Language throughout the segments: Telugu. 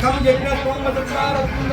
సుమోక్ష కం యజ్ఞ త్వం మతకార కుంద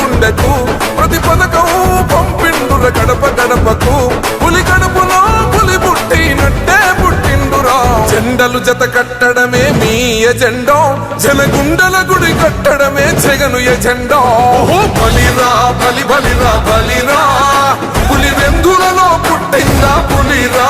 గుండెకు ప్రతి పథకం పంపిండుర గడప గడపకు. పులి గడపలో పులి పుట్టినట్టే పుట్టిండురా. జెండలు జత కట్టడమే మీ ఎజెండో. జనగుండల గుడి కట్టడమే జగను ఎజెండో. బలిరా బలి బలిరా బలిరా. పులి వెందులలో పుట్టిందా పులిరా?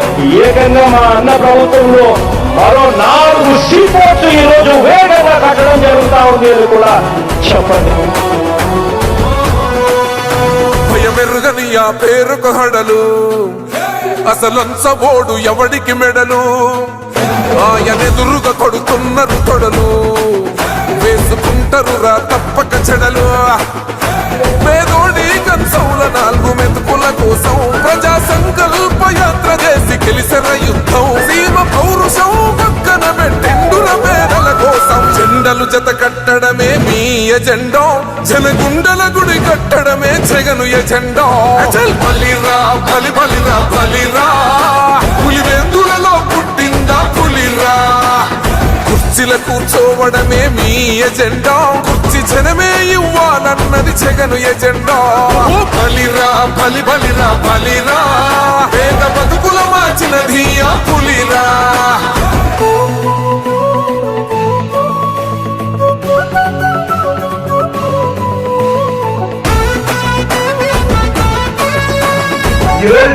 ఏకంగా మా అన్న ప్రభుత్వంలో మరో నాలుగు సీపోర్ట్స్ ఈ రోజు వేగంగా కట్టడం జరుగుతూ ఉంది అని కూడా చెప్పండి. భయమెరుగని ఆ పేరుకు హడలు. అసలంచబోడు ఎవడికి మెడలు? ఆయనెదురుగా కొడుతున్నారు తొడలు. వేసుకుంటారు రా తప్పక చెడలు. జెండలు జత కట్టడమే మీ జన గుండల గుడి కట్టడమే జగను ఎజెండో. అచల్ బలిరా బలి బలిరా బలిరా. పులివెందులలో పుట్టిందా పులిరా. కుర్చీల కూర్చోవడమే మీ ఎజెండా. కుర్చీ జనమే ఇవ్వాలన్నది జగను ఎజెండా. పలిరా బలిరా బలి బలిరా బలిరా.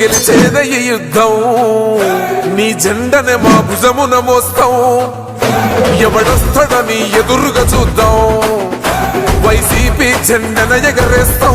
గెలిచేద ఈ యుద్ధం. నీ జెండనే మా భుజమున మోస్తాం. ఎవడొస్తాడని ఎదురుగా చూద్దాం. వైసీపీ జెండన ఎగరేస్తాం.